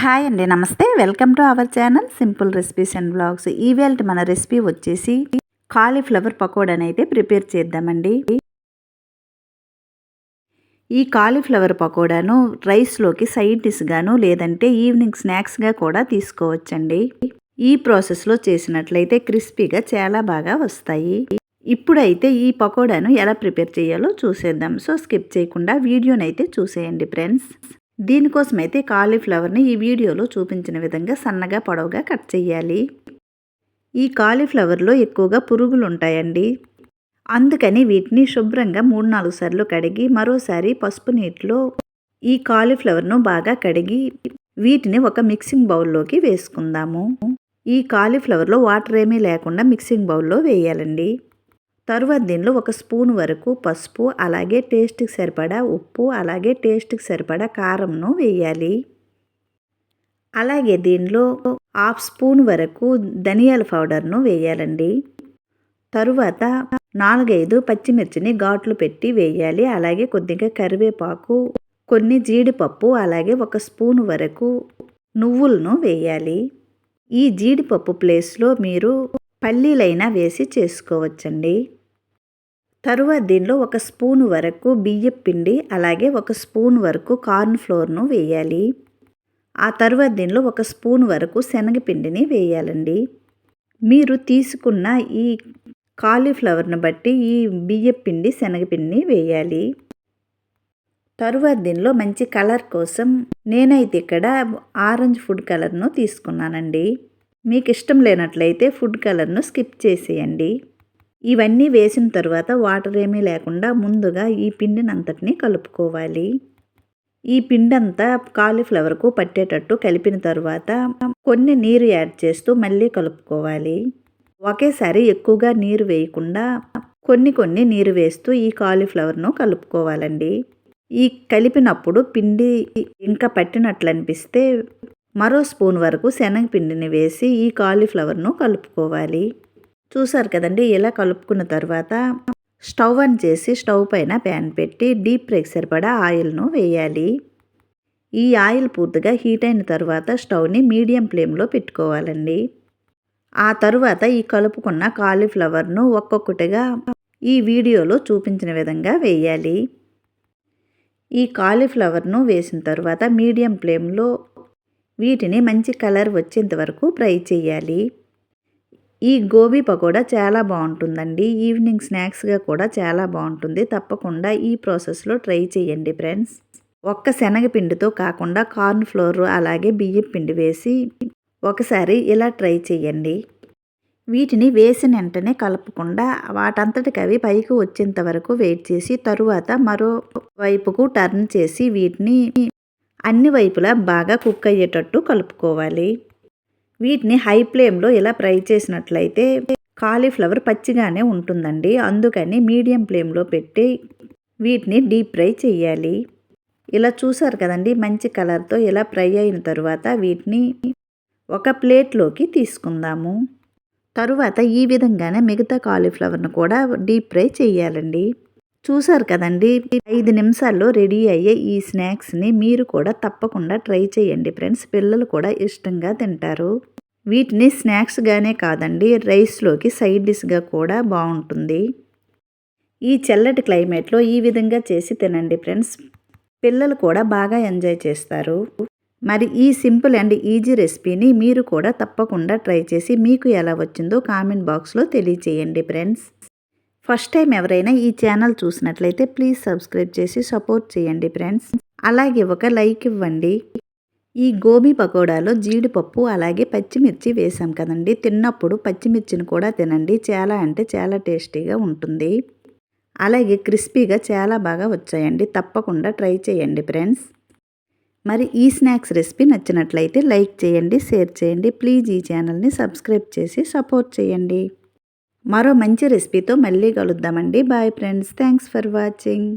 Hi అండి నమస్తే. Welcome to our channel simple recipes and blogs ఈవేళ మన రెసిపీ వచ్చేసి కాలీఫ్లవర్ పకోడాని అయితే ప్రిపేర్ చేద్దామండి. ఈ కాలీఫ్లవర్ పకోడాను రైస్లోకి సైడ్ డిష్గాను లేదంటే ఈవినింగ్ స్నాక్స్గా కూడా తీసుకోవచ్చండి. ఈ ప్రాసెస్లో చేసినట్లయితే క్రిస్పీగా చాలా బాగా వస్తాయి. ఇప్పుడైతే ఈ పకోడాను ఎలా ప్రిపేర్ చేయాలో చూసేద్దాం. సో స్కిప్ చేయకుండా వీడియోనైతే చూసేయండి ఫ్రెండ్స్. దీనికోసమైతే కాలీఫ్లవర్ని ఈ వీడియోలో చూపించిన విధంగా సన్నగా పొడవుగా కట్ చేయాలి ఈ కాలీఫ్లవర్లో ఎక్కువగా పురుగులు ఉంటాయండి అందుకని వీటిని శుభ్రంగా మూడు నాలుగు సార్లు కడిగి మరోసారి పసుపు నీటిలో ఈ కాలీఫ్లవర్ను బాగా కడిగి వీటిని ఒక మిక్సింగ్ బౌల్లోకి వేసుకుందాము. ఈ కాలీఫ్లవర్లో వాటర్ ఏమీ లేకుండా మిక్సింగ్ బౌల్లో వేయాలండి. తరువాత దీనిలో ఒక స్పూన్ వరకు పసుపు అలాగే టేస్ట్కి సరిపడా ఉప్పు అలాగే టేస్ట్కి సరిపడా కారంను వేయాలి. అలాగే దీనిలో హాఫ్ స్పూన్ వరకు ధనియాల పౌడర్ను వేయాలండి. తరువాత నాలుగైదు పచ్చిమిర్చిని ఘాట్లు పెట్టి వేయాలి. అలాగే కొద్దిగా కరివేపాకు కొన్ని జీడిపప్పు అలాగే ఒక స్పూన్ వరకు నువ్వులను వేయాలి. ఈ జీడిపప్పు ప్లేస్లో మీరు పల్లీలైనా వేసి చేసుకోవచ్చండి. తరువాత దీనిలో ఒక స్పూన్ వరకు బియ్యం పిండి అలాగే ఒక స్పూన్ వరకు కార్న్ ఫ్లోర్ను వేయాలి. ఆ తర్వాత దీనిలో ఒక స్పూన్ వరకు శనగపిండిని వేయాలండి. మీరు తీసుకున్న ఈ కాలీఫ్లవర్ని బట్టి ఈ బియ్యం పిండి శనగపిండిని వేయాలి. తరువాత దీనిలో మంచి కలర్ కోసం నేనైతే ఇక్కడ ఆరెంజ్ ఫుడ్ కలర్ను తీసుకున్నానండి. మీకు ఇష్టం లేనట్లయితే ఫుడ్ కలర్ను స్కిప్ చేసేయండి. ఇవన్నీ వేసిన తర్వాత వాటర్ ఏమీ లేకుండా ముందుగా ఈ పిండిని అంతటిని కలుపుకోవాలి. ఈ పిండి అంతా కాలీఫ్లవర్కు పట్టేటట్టు కలిపిన తర్వాత కొన్ని నీరు యాడ్ చేస్తూ మళ్ళీ కలుపుకోవాలి. ఒకేసారి ఎక్కువగా నీరు వేయకుండా కొన్ని కొన్ని నీరు వేస్తూ ఈ కాలీఫ్లవర్ను కలుపుకోవాలండి. ఈ కలిపినప్పుడు పిండి ఇంకా పట్టినట్లు అనిపిస్తే మరో స్పూన్ వరకు శనగపిండిని వేసి ఈ కాలీఫ్లవర్ను కలుపుకోవాలి. చూసారు కదండి ఇలా కలుపుకున్న తర్వాత స్టవ్ ఆన్ చేసి స్టవ్ పైన ప్యాన్ పెట్టి డీప్ ఫ్రైకి సరిపడా ఆయిల్ను వేయాలి. ఈ ఆయిల్ పూర్తిగా హీట్ అయిన తర్వాత స్టవ్ని మీడియం ఫ్లేమ్లో పెట్టుకోవాలండి. ఆ తరువాత ఈ కలుపుకున్న కాలీఫ్లవర్ను ఒక్కొక్కటిగా ఈ వీడియోలో చూపించిన విధంగా వేయాలి. ఈ కాలీఫ్లవర్ను వేసిన తర్వాత మీడియం ఫ్లేమ్లో వీటిని మంచి కలర్ వచ్చేంత వరకు ఫ్రై చేయాలి. ఈ గోబీ పకోడా చాలా బాగుంటుందండి. ఈవినింగ్ స్నాక్స్గా కూడా చాలా బాగుంటుంది. తప్పకుండా ఈ ప్రాసెస్లో ట్రై చేయండి ఫ్రెండ్స్. ఒక్క శనగపిండితో కాకుండా కార్న్ ఫ్లోర్ అలాగే బియ్యం పిండి వేసి ఒకసారి ఇలా ట్రై చేయండి. వీటిని వేసిన వెంటనే కలపకుండా వాటంతటికి అవి పైకి వచ్చేంత వరకు వెయిట్ చేసి తరువాత మరో వైపుకు టర్న్ చేసి వీటిని అన్ని వైపులా బాగా కుక్ అయ్యేటట్టు కలుపుకోవాలి. వీటిని హై ఫ్లేమ్లో ఇలా ఫ్రై చేసినట్లయితే కాలీఫ్లవర్ పచ్చిగానే ఉంటుందండి. అందుకని మీడియం ఫ్లేమ్లో పెట్టి వీటిని డీప్ ఫ్రై చేయాలి. ఇలా చూసారు కదండి మంచి కలర్తో ఇలా ఫ్రై అయిన తర్వాత వీటిని ఒక ప్లేట్లోకి తీసుకుందాము. తరువాత ఈ విధంగానే మిగతా కాలీఫ్లవర్ను కూడా డీప్ ఫ్రై చేయాలండి. చూసారు కదండి? ఐదు నిమిషాల్లో రెడీ అయ్యే ఈ స్నాక్స్ని మీరు కూడా తప్పకుండా ట్రై చేయండి ఫ్రెండ్స్. పిల్లలు కూడా ఇష్టంగా తింటారు. వీటిని స్నాక్స్గానే కాదండి రైస్లోకి సైడ్ డిష్గా కూడా బాగుంటుంది. ఈ చల్లటి క్లైమేట్లో ఈ విధంగా చేసి తినండి ఫ్రెండ్స్. పిల్లలు కూడా బాగా ఎంజాయ్ చేస్తారు. మరి ఈ సింపుల్ అండ్ ఈజీ రెసిపీని మీరు కూడా తప్పకుండా ట్రై చేసి మీకు ఎలా వచ్చిందో కామెంట్ బాక్స్లో తెలియచేయండి ఫ్రెండ్స్. ఫస్ట్ టైం ఎవరైనా ఈ ఛానల్ చూసినట్లయితే ప్లీజ్ సబ్స్క్రైబ్ చేసి సపోర్ట్ చేయండి ఫ్రెండ్స్. అలాగే ఒక లైక్ ఇవ్వండి. ఈ గోబీ పకోడాలో జీడిపప్పు అలాగే పచ్చిమిర్చి వేసాం కదండి. తిన్నప్పుడు పచ్చిమిర్చిని కూడా తినండి. చాలా అంటే చాలా టేస్టీగా ఉంటుంది. అలాగే క్రిస్పీగా చాలా బాగా వచ్చాయండి. తప్పకుండా ట్రై చేయండి ఫ్రెండ్స్. మరి ఈ స్నాక్స్ రెసిపీ నచ్చినట్లయితే లైక్ చేయండి షేర్ చేయండి. ప్లీజ్ ఈ ఛానల్ని సబ్స్క్రైబ్ చేసి సపోర్ట్ చేయండి. మరో మంచి రెసిపీతో మళ్ళీ కలుద్దామండి. Bye friends thanks for watching